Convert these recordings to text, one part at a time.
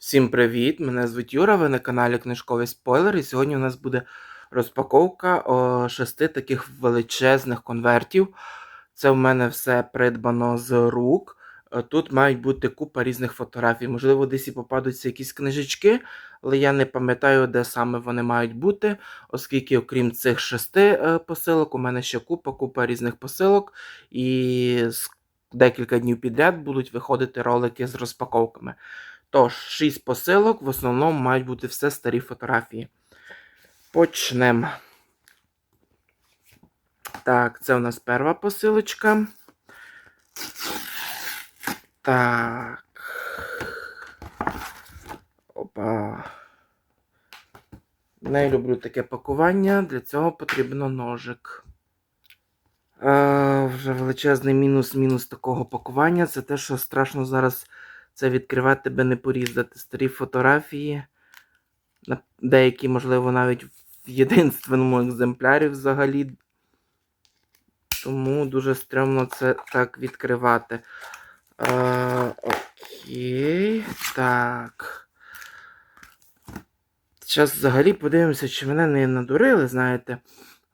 Всім привіт! Мене звуть Юра, ви на каналі Книжковий Спойлер. І сьогодні у нас буде розпаковка о, шести таких величезних конвертів. Це в мене все придбано з рук. Е, Тут мають бути купа різних фотографій. Можливо, десь і попадуться якісь книжечки, але я не пам'ятаю, де саме вони мають бути, оскільки, окрім цих шести е, посилок, у мене ще купа купа різних посилок. І з декілька днів підряд будуть виходити ролики з розпаковками. Тож, 6 посилок, в основному мають бути все старі фотографії. Почнемо. Так, це у нас перша посилочка. Так. Опа. Не люблю таке пакування, для цього потрібно ножик. Е, вже величезний мінус мінус такого пакування. Це те, що страшно зараз це відкривати тебе не порізати. Старі фотографії. Деякі, можливо, навіть в єдинственному екземплярі взагалі. Тому дуже стрьомно це так відкривати. Е, окей. Так. Зараз взагалі подивимося, чи мене не надурили, знаєте.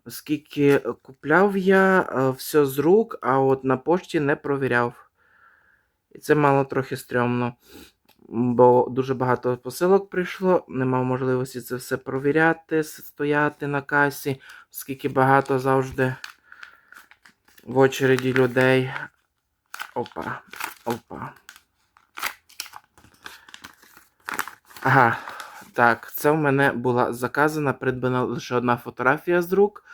Оскільки купляв я е, все з рук, а от на пошті не провіряв. І це мало трохи стрьомно. Бо дуже багато посилок прийшло, не мав можливості це все провіряти, стояти на касі, оскільки багато завжди в очереді людей. Опа, опа. Ага, так, це в мене була заказана, придбана лише одна фотографія з рук.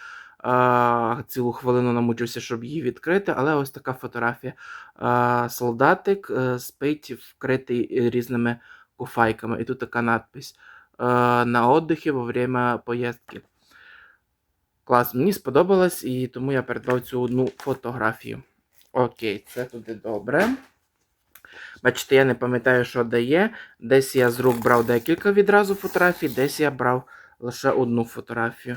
А, цілу хвилину намучився, щоб її відкрити, але ось така фотографія. А, солдатик е, спить, вкритий різними куфайками. І тут така надпись: а, на отдихі во время поїздки. Клас, мені сподобалось, і тому я придбав цю одну фотографію. Окей, це туди добре. Бачите, я не пам'ятаю, що дає. Десь я з рук брав декілька відразу фотографій, десь я брав лише одну фотографію.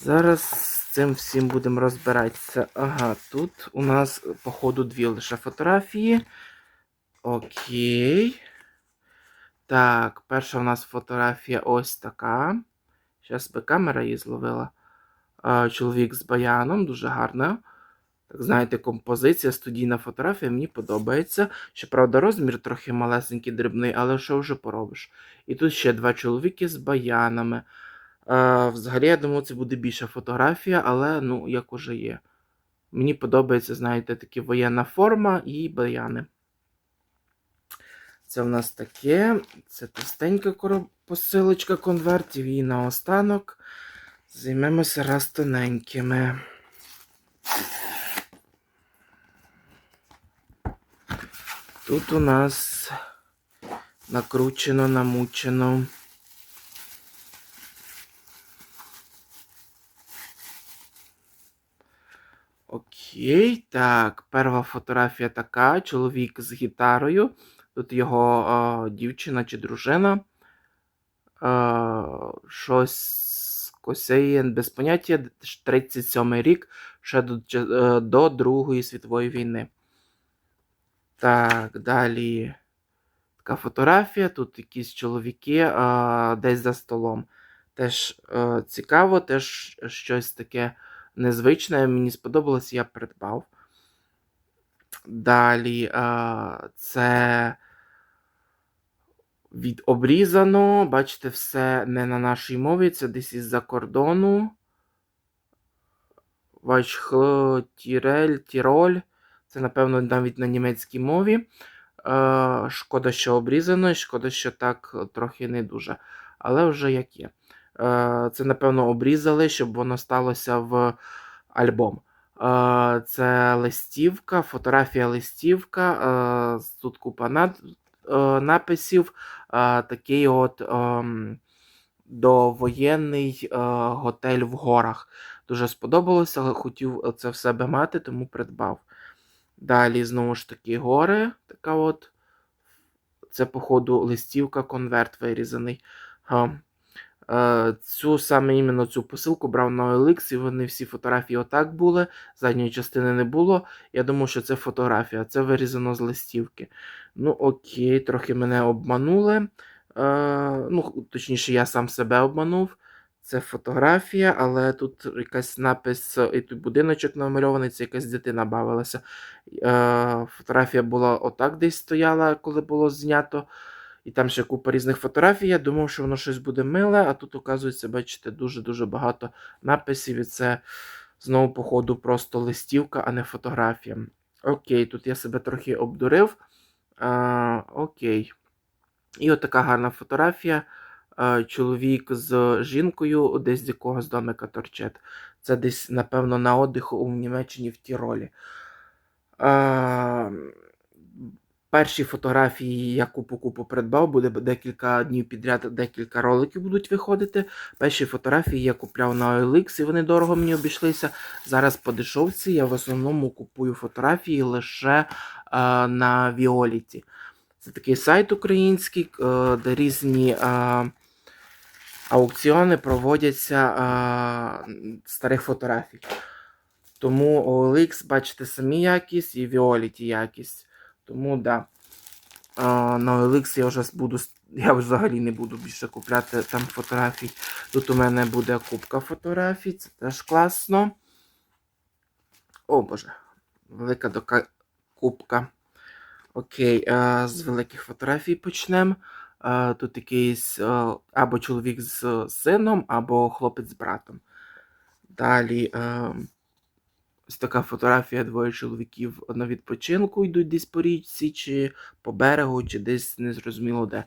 Зараз з цим всім будемо розбиратися. Ага, тут у нас, походу, дві лише фотографії. Окей. Так, перша у нас фотографія ось така. Зараз би камера її зловила. Чоловік з баяном, дуже гарна. Так, знаєте, композиція, студійна фотографія мені подобається. Щоправда, розмір трохи малесенький, дрібний, але що вже поробиш? І тут ще два чоловіки з баянами. Взагалі, я думав, це буде більша фотографія, але ну, як уже є. Мені подобається, знаєте, такі воєнна форма і баяни. Це в нас таке. Це товстенька короб- посилочка конвертів. І наостанок займемося раз тоненькими. Тут у нас накручено, намучено. Окей, так, перша фотографія така. Чоловік з гітарою. Тут його е, дівчина чи дружина. Е, щось косеє без поняття. 37 рік, ще до, е, до Другої світової війни. Так, далі. Така фотографія. Тут якісь чоловіки е, десь за столом. Теж е, цікаво, теж щось таке незвичне. Мені сподобалось, я придбав. Далі це від обрізано. Бачите, все не на нашій мові, це десь із-за кордону. Вайшхло Тірель, Тіроль. Це, напевно, навіть на німецькій мові. Шкода, що обрізано, і шкода, що так трохи не дуже. Але вже як є. Е, це, напевно, обрізали, щоб воно сталося в альбом. Е, це листівка, фотографія листівка. Е, тут купа над, написів. Такий от е, довоєнний готель в горах. Дуже сподобалося, але хотів це в себе мати, тому придбав. Далі, знову ж таки, гори. Така от. Це, походу, листівка, конверт вирізаний. Е, Цю саме іменно цю посилку брав на OLX, і вони всі фотографії отак були, задньої частини не було. Я думав, що це фотографія, це вирізано з листівки. Ну, окей, трохи мене обманули. Е, ну, точніше, я сам себе обманув. Це фотографія, але тут якась напис, і тут будиночок намальований, це якась дитина бавилася. Е, фотографія була отак десь стояла, коли було знято. І там ще купа різних фотографій. Я думав, що воно щось буде миле, а тут, оказується, бачите, дуже-дуже багато написів, і це знову, походу, просто листівка, а не фотографія. Окей, тут я себе трохи обдурив. А, окей. І от така гарна фотографія. А, чоловік з жінкою десь з якогось домика торчет. Це десь, напевно, на отдиху у Німеччині в Тіролі. А, перші фотографії я купу-купу придбав, буде декілька днів підряд, декілька роликів будуть виходити. Перші фотографії я купляв на OLX, і вони дорого мені обійшлися. Зараз по дешевці я в основному купую фотографії лише а, на Віоліті. Це такий сайт український, е, де різні е, аукціони проводяться е, старих фотографій. Тому OLX, бачите, самі якість і Violet якість. Тому да. На OLX я вже буду. Я взагалі не буду більше купляти там фотографій. Тут у мене буде кубка фотографій, це теж класно. О боже, велика дока... кубка. Окей, а, з великих фотографій почнемо. Тут якийсь або чоловік з сином, або хлопець з братом. Далі. А, Ось така фотографія двоє чоловіків на відпочинку йдуть десь по річці, чи по берегу, чи десь незрозуміло де.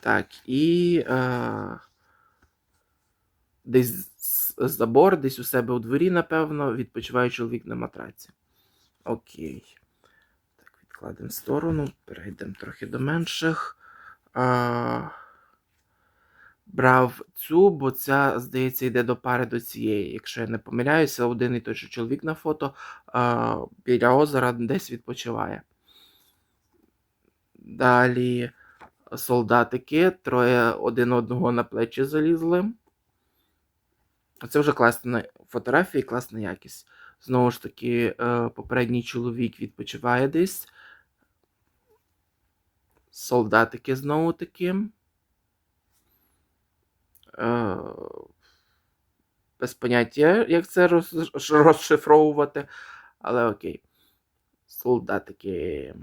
Так, і е, десь забор, десь у себе у дворі, напевно, відпочиває чоловік на матраці. Окей. Так, відкладемо в сторону, перейдемо трохи до менших. А, брав цю, бо ця, здається, йде до пари до цієї. Якщо я не помиляюся, один і той же чоловік на фото а, біля озера десь відпочиває. Далі солдатики, троє один одного на плечі залізли. Це вже класна фотографія і класна якість. Знову ж таки, е, попередній чоловік відпочиває десь. Солдатики знову таки. Е, без поняття, як це роз- розшифровувати. Але окей. Солдатики.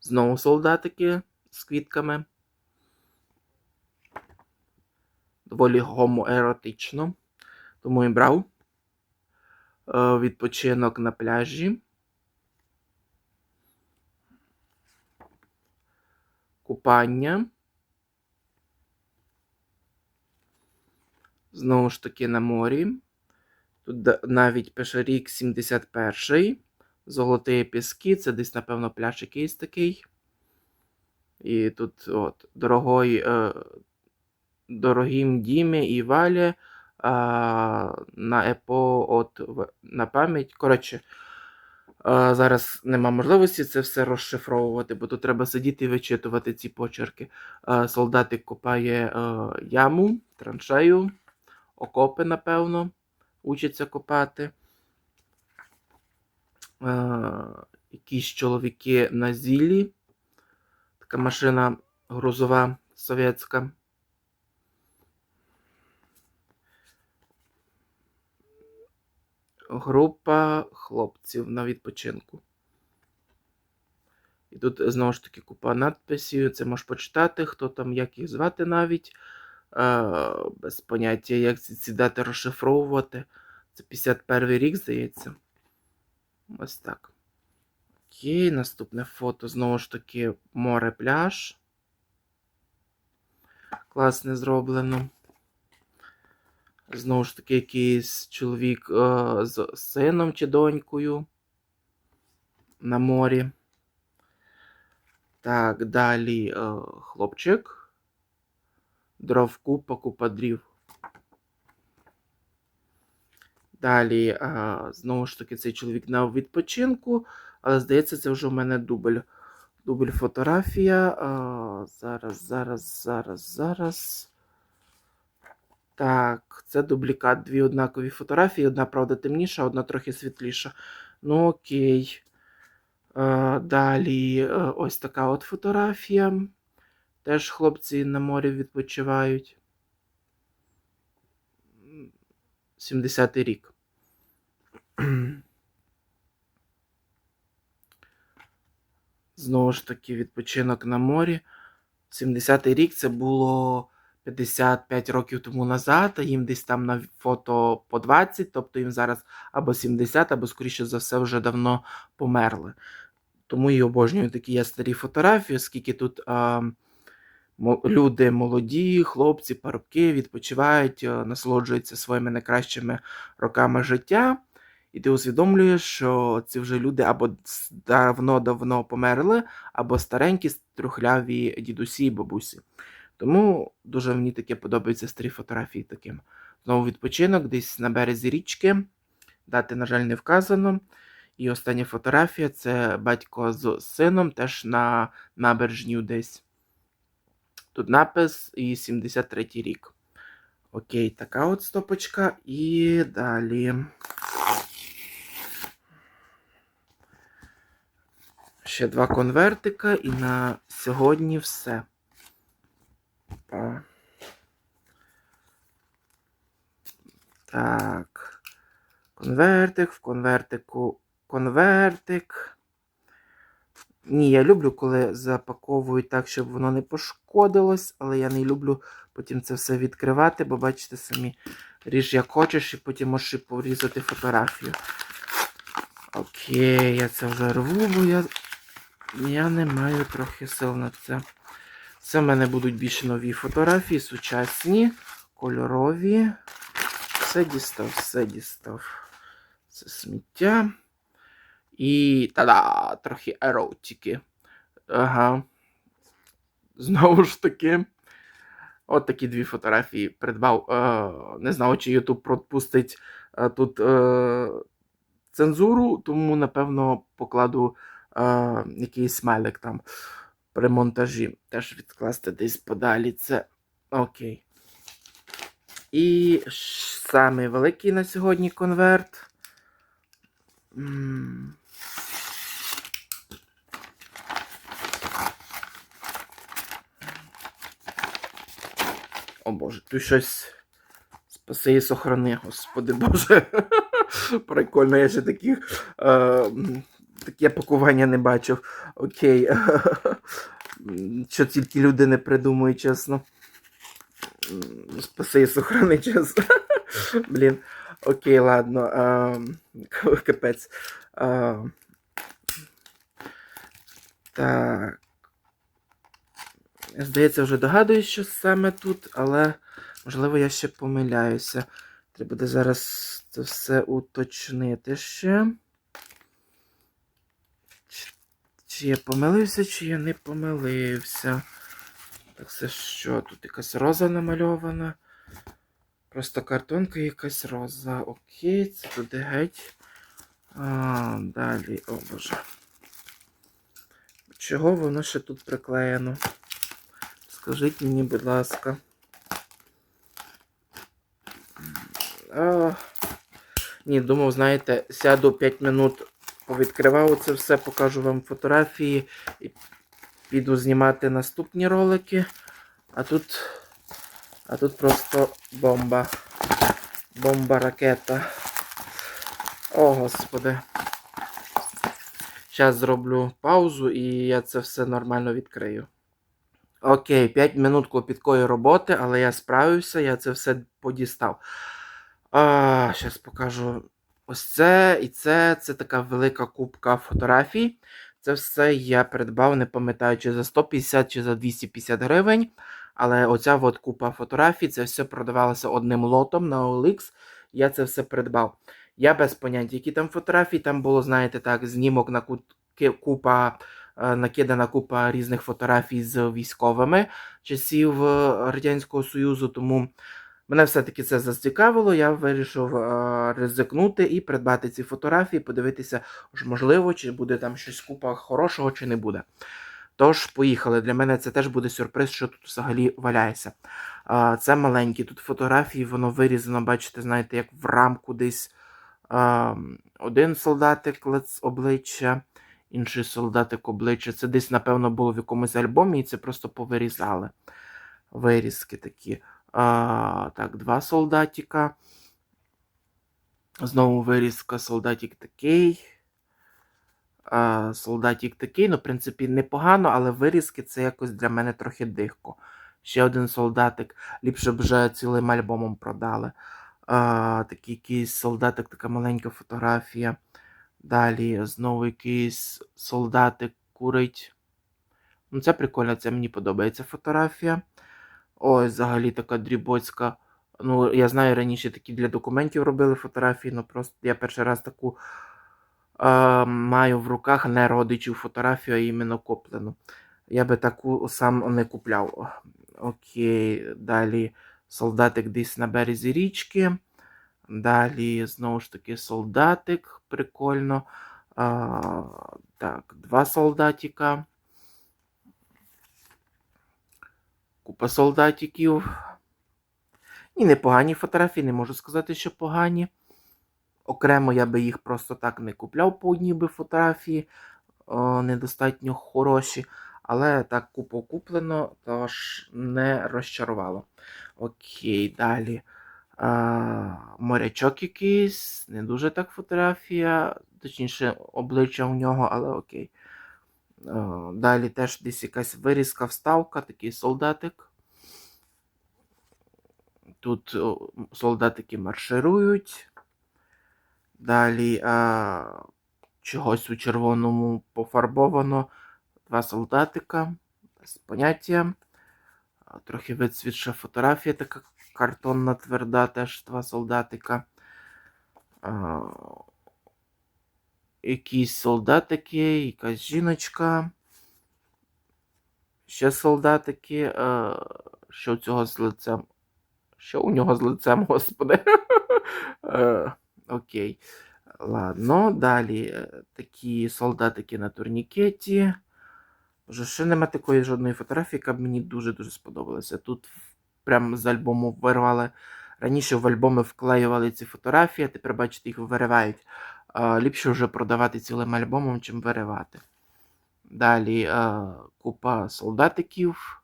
Знову солдатики з квітками. Доволі гомоеротично. Тому і брав. Е, Відпочинок на пляжі. Купання. Знову ж таки на морі. Тут навіть пише рік 71-й. Золоті піски. Це десь, напевно, пляж якийсь такий. І тут от, дорогой, е, дорогим Дімі і Валі а, на епо от, на пам'ять. Коротше, а, зараз нема можливості це все розшифровувати, бо тут треба сидіти і вичитувати ці почерки. А, солдатик копає е, яму, траншею, окопи, напевно, учиться копати. Е, якісь чоловіки на зілі. Така машина грузова совєтська. Група хлопців на відпочинку. І тут знову ж таки купа надписів. Це можеш почитати, хто там, як їх звати навіть. Без поняття, як ці, ці дати розшифровувати. Це 51 рік, здається. Ось так. Окей, наступне фото. Знову ж таки, море пляж. Класне зроблено. Знову ж таки, якийсь чоловік е, з сином чи донькою на морі. Так, далі е, хлопчик. Дров купа, купа дрів. Далі, е, знову ж таки, цей чоловік на відпочинку, але здається, це вже у мене дубль. Дубль фотографія. А, зараз, зараз, зараз, зараз. Так, це дублікат. Дві однакові фотографії. Одна, правда, темніша, одна трохи світліша. Ну, окей. Далі е, ось така от фотографія. Теж хлопці на морі відпочивають. 70-й рік. Знову ж таки, відпочинок на морі. 70-й рік це було 55 років тому назад, а їм десь там на фото по 20, тобто їм зараз або 70, або, скоріше за все, вже давно померли. Тому і обожнюю такі я старі фотографії, оскільки тут а, люди молоді, хлопці, парубки відпочивають, насолоджуються своїми найкращими роками життя. І ти усвідомлюєш, що ці вже люди або давно-давно померли, або старенькі, трухляві дідусі і бабусі. Тому дуже мені таке подобаються старі фотографії таким. Знову відпочинок, десь на березі річки. Дати, на жаль, не вказано. І остання фотографія це батько з сином, теж на набережні десь. Тут напис і 73 рік. Окей, така от стопочка. І далі. Ще два конвертика, і на сьогодні все. Так. Конвертик, в конвертику конвертик. Ні, я люблю, коли запаковують так, щоб воно не пошкодилось, але я не люблю потім це все відкривати, бо бачите самі, ріж як хочеш, і потім можеш і порізати фотографію. Окей, я це вже рву, бо я, я не маю трохи сил на це. Це в мене будуть більш нові фотографії, сучасні, кольорові. Все дістав, все дістав. Це сміття. І та-да, трохи еротики. Ага. Знову ж таки. От такі дві фотографії придбав. Е, не знаю, чи YouTube пропустить е, тут е, цензуру, тому, напевно, покладу якийсь смайлик там при монтажі. Теж відкласти десь подалі. Це окей. І самий великий на сьогодні конверт. О Боже, тут щось спаси і сохрани, господи Боже. Прикольно, я ще таких е, таке пакування не бачив. Окей. Що тільки люди не придумують, чесно. Спаси і сохрани, чесно. Блін. Окей, ладно. Е, капець. Е, так. Здається, вже догадуюсь, що саме тут, але можливо я ще помиляюся. Треба буде зараз це все уточнити ще. Чи я помилився, чи я не помилився. Так це що? Тут якась роза намальована. Просто картонка і якась роза. Окей, це туди геть. А, далі, о боже. Чого воно ще тут приклеєно? Скажіть мені, будь ласка. А, ні, думав, знаєте, сяду 5 минут, повідкривав це все, покажу вам фотографії і піду знімати наступні ролики. А тут. А тут просто бомба. Бомба ракета. О, господи. Зараз зроблю паузу і я це все нормально відкрию. Окей, 5 минут клопіткої роботи, але я справився, я це все подістав. А, Зараз покажу. Ось це і це. Це така велика кубка фотографій. Це все я придбав, не пам'ятаю, чи за 150 чи за 250 гривень. Але оця от купа фотографій, це все продавалося одним лотом на OLX. Я це все придбав. Я без поняття, які там фотографії. Там було, знаєте, так, знімок на купа, накидана купа різних фотографій з військовими часів е, Радянського Союзу. Тому мене все-таки це зацікавило. Я вирішив е, ризикнути і придбати ці фотографії, подивитися, можливо, чи буде там щось купа хорошого, чи не буде. Тож, поїхали. Для мене це теж буде сюрприз, що тут взагалі валяється. Це маленькі. Тут фотографії, воно вирізано, бачите, знаєте, як в рамку десь. Один солдатик обличчя, інший солдатик обличчя. Це десь, напевно, було в якомусь альбомі, і це просто повирізали. Вирізки такі. А, Так, два солдатика. Знову вирізка, солдатик такий. А, солдатик такий. Ну, в принципі, непогано, але вирізки це якось для мене трохи дихко. Ще один солдатик. Ліпше б вже цілим альбомом продали. А, такий якийсь солдатик, така маленька фотографія. Далі знову якийсь солдатик курить. Ну, це прикольно, це мені подобається фотографія. Ось, взагалі така дрібоцька. Ну, я знаю, раніше такі для документів робили фотографії, ну просто я перший раз таку е, маю в руках не родичів фотографію, а іменно куплену. Я би таку сам не купляв. Окей, далі солдатик десь на березі річки. Далі, знову ж таки, солдатик. Прикольно. А, так, два солдатика. Купа солдатиків. І непогані фотографії, не можу сказати, що погані. Окремо я би їх просто так не купляв по одній би фотографії. О, недостатньо хороші. Але так купо куплено, тож не розчарувало. Окей, далі. А, морячок якийсь, не дуже так фотографія, точніше, обличчя у нього, але окей. А, далі теж десь якась вирізка, вставка, такий солдатик. Тут солдатики марширують. Далі а, чогось у червоному пофарбовано. Два солдатика. Без поняття. Трохи вицвітша фотографія, така картонна тверда, теж два солдатика. А, якісь солдатики, якась жіночка. Ще солдатики. А, що у цього з лицем? Що у нього з лицем, господи? Окей. Ладно, далі е, такі солдатики на турнікеті. Вже ще нема такої жодної фотографії, яка б мені дуже-дуже сподобалася. Тут прям з альбому вирвали. Раніше в альбоми вклеювали ці фотографії, а тепер, бачите, їх виривають. Ліпше вже продавати цілим альбомом, чим виривати. Далі а, купа солдатиків.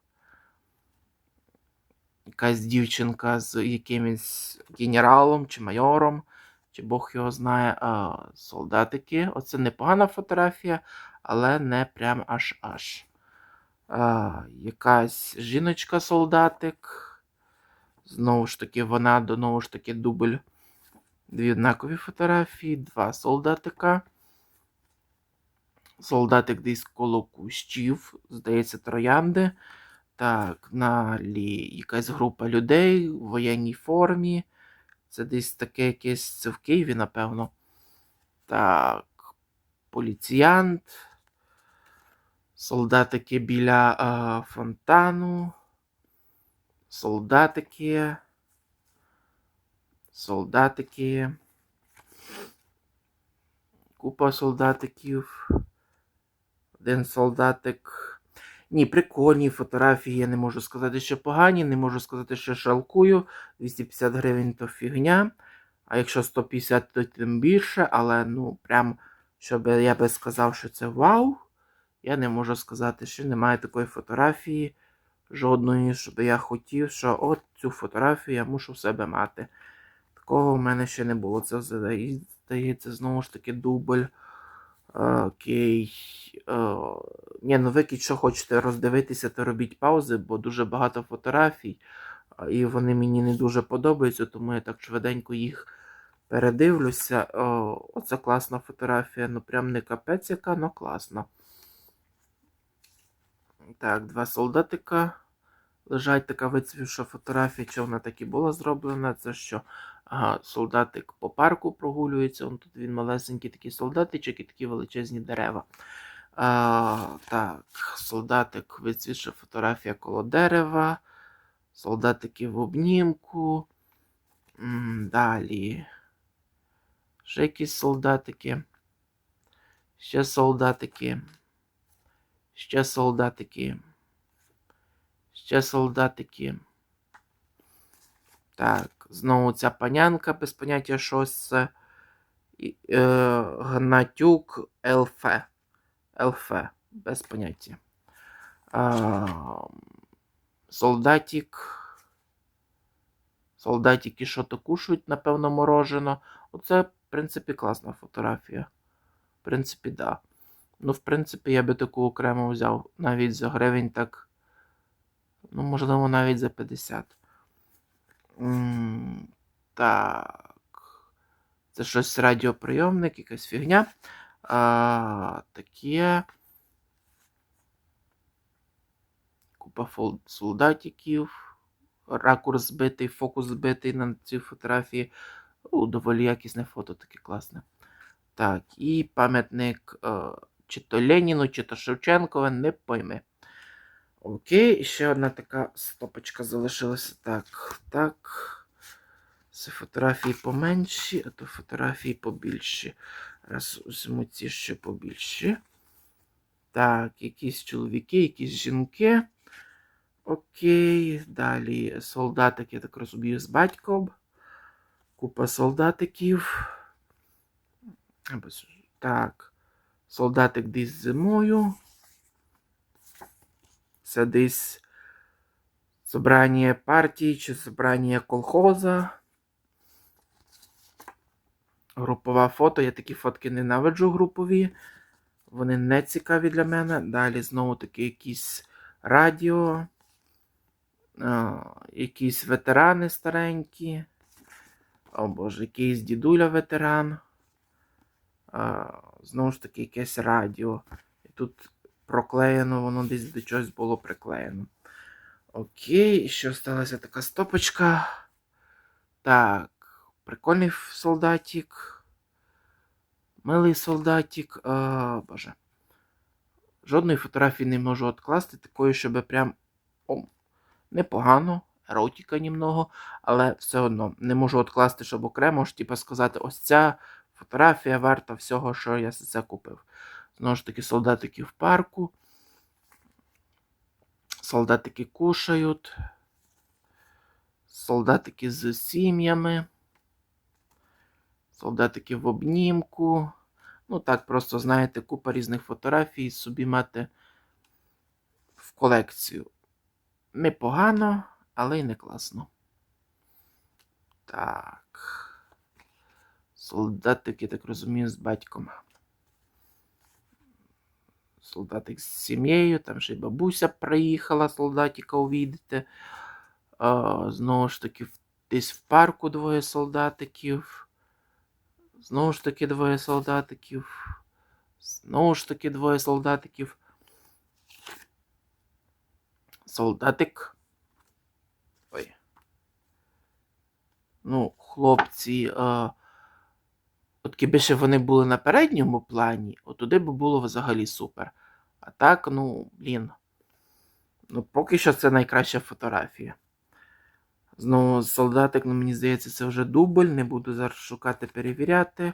Якась дівчинка з якимось генералом чи майором, чи Бог його знає. Солдатики. Оце непогана фотографія, але не прям аж аж. Якась жіночка-солдатик. Знову ж таки, вона, знову ж таки, дубль. Дві однакові фотографії, два солдатика. Солдатик десь коло кущів, здається, троянди. Так, далі якась група людей у воєнній формі. Це десь таке якесь це в Києві, напевно. Так, поліціянт. Солдатики біля а, фонтану. Солдатики. Солдатики. Купа солдатиків. Один солдатик. Ні, прикольні фотографії. Я не можу сказати, що погані, не можу сказати, що шалкую. 250 гривень то фігня. А якщо 150, то тим більше. Але ну, прям, щоб я би сказав, що це вау. Я не можу сказати, що немає такої фотографії. Жодної, щоб я хотів, що от цю фотографію я мушу в себе мати. Такого в мене ще не було. Це здається, знову ж таки, дубль. Окей. Ні, ну ви що хочете роздивитися, то робіть паузи, бо дуже багато фотографій, і вони мені не дуже подобаються, тому я так швиденько їх передивлюся. Оце класна фотографія. Ну прям не капець яка, але класна. Так, два солдатика. Лежать така вицвівша фотографія, чи вона так і була зроблена. Це що? Ага, солдатик по парку прогулюється. Он тут він малесенький такий солдатичок і такі величезні дерева. А, так, солдатик вицвівша фотографія коло дерева. Солдатики в обнімку. Далі. Ще якісь солдатики. Ще солдатики. Ще солдатики. Ще солдатики. Так, знову ця панянка без поняття щось це. Е, Гнатюк ЛФ. ЛФ. Без поняття. А, солдатик. Солдатики що-то кушають, напевно, морожено. Оце, в принципі, класна фотографія. В принципі, да. Ну, в принципі, я би таку окремо взяв навіть за гривень так. Ну, можливо, навіть за 50. М, Так. Це щось радіоприйомник, якась фігня. А, таке. Купа солдатиків. Ракурс збитий, фокус збитий на цій фотографії. О, доволі якісне фото, таке класне. Так, і пам'ятник е, чи то Леніну, чи то Шевченкове, не пойми. Окей, ще одна така стопочка залишилася. Так, так. Це фотографії поменші, а то фотографії побільші. Раз візьму ці ще побільші. Так, якісь чоловіки, якісь жінки. Окей. Далі солдатик, я так розумію, з батьком. Купа солдатиків. Так. Солдатик десь зимою. Це десь собрання партії чи собрання колхоза. Групове фото. Я такі фотки ненавиджу групові. Вони не цікаві для мене. Далі знову таки якісь радіо. Якісь ветерани старенькі. О боже, якийсь дідуля ветеран. Знову ж таки, якесь радіо. І тут проклеєно, воно десь до чогось було приклеєно. Окей, і ще сталася така стопочка. Так, прикольний солдатик. Милий солдатик. А, боже. Жодної фотографії не можу відкласти, такої, щоб прям о, непогано, еротика німного, але все одно не можу відкласти, щоб окремо ж, типу, сказати, ось ця фотографія варта всього, що я за це купив. Знову ж таки, солдатики в парку. Солдатики кушають. Солдатики з сім'ями. Солдатики в обнімку. Ну, так, просто, знаєте, купа різних фотографій собі мати в колекцію. Непогано, але й не класно. Так. Солдатики, так розумію, з батьком. Солдатик з сім'єю, там ще й бабуся приїхала, солдатика увідати. А, знову ж таки, десь в парку двоє солдатиків. Знову ж таки, двоє солдатиків. Знову ж таки, двоє солдатиків. Солдатик. Ой. Ну, хлопці. А... От якби ще вони були на передньому плані, от туди би було взагалі супер. А так, ну, блін. Ну, поки що це найкраща фотографія. Знову солдатик, ну мені здається, це вже дубль, не буду зараз шукати, перевіряти.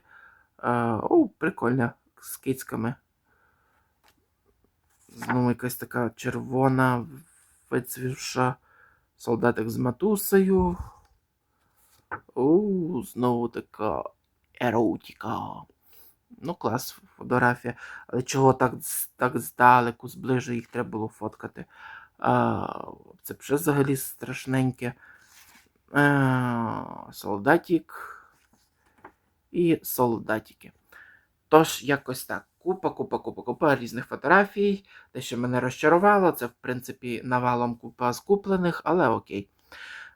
А, о, прикольно, з кицьками. Знову якась така червона, вицвівша солдатик з матусею. О, знову така еротика. Ну, клас, фотографія. Але чого так, так здалеку, зближу їх треба було фоткати. А, це вже взагалі страшненьке. А, солдатик і солдатики. Тож, якось так. Купа, купа, купа, купа різних фотографій. Те, що мене розчарувало, це, в принципі, навалом купа скуплених, але окей.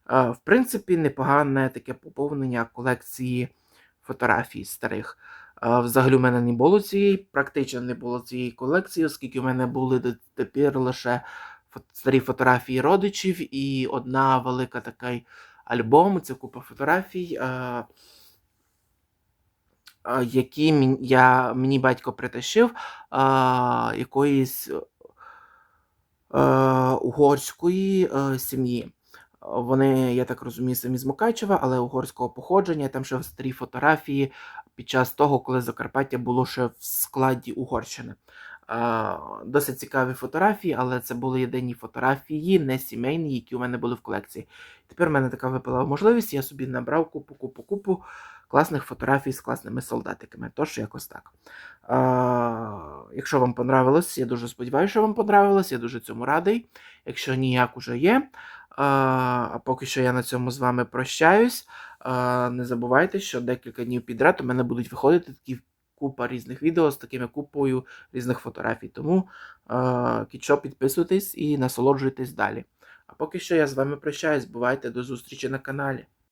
В принципі, непогане таке поповнення колекції фотографій старих. Взагалі, у мене не було цієї, практично не було цієї колекції, оскільки в мене були тепер лише старі фотографії родичів і одна велика такий альбом. Це купа фотографій. Які я, мені батько притащив якоїсь е, угорської е, сім'ї. Вони, я так розумію, самі з Мукачева, але угорського походження. Там ще старі фотографії під час того, коли Закарпаття було ще в складі Угорщини. Досить цікаві фотографії, але це були єдині фотографії, не сімейні, які у мене були в колекції. Тепер в мене така випала можливість, я собі набрав купу, купу, купу класних фотографій з класними солдатиками. Тож якось так. Е, Якщо вам понравилось, я дуже сподіваюся, що вам понравилось, я дуже цьому радий. Якщо ніяк уже є. А поки що я на цьому з вами прощаюсь. Не забувайте, що декілька днів підряд у мене будуть виходити такі купа різних відео з такими купою різних фотографій. Тому кічо, підписуйтесь і насолоджуйтесь далі. А поки що я з вами прощаюсь. Бувайте до зустрічі на каналі.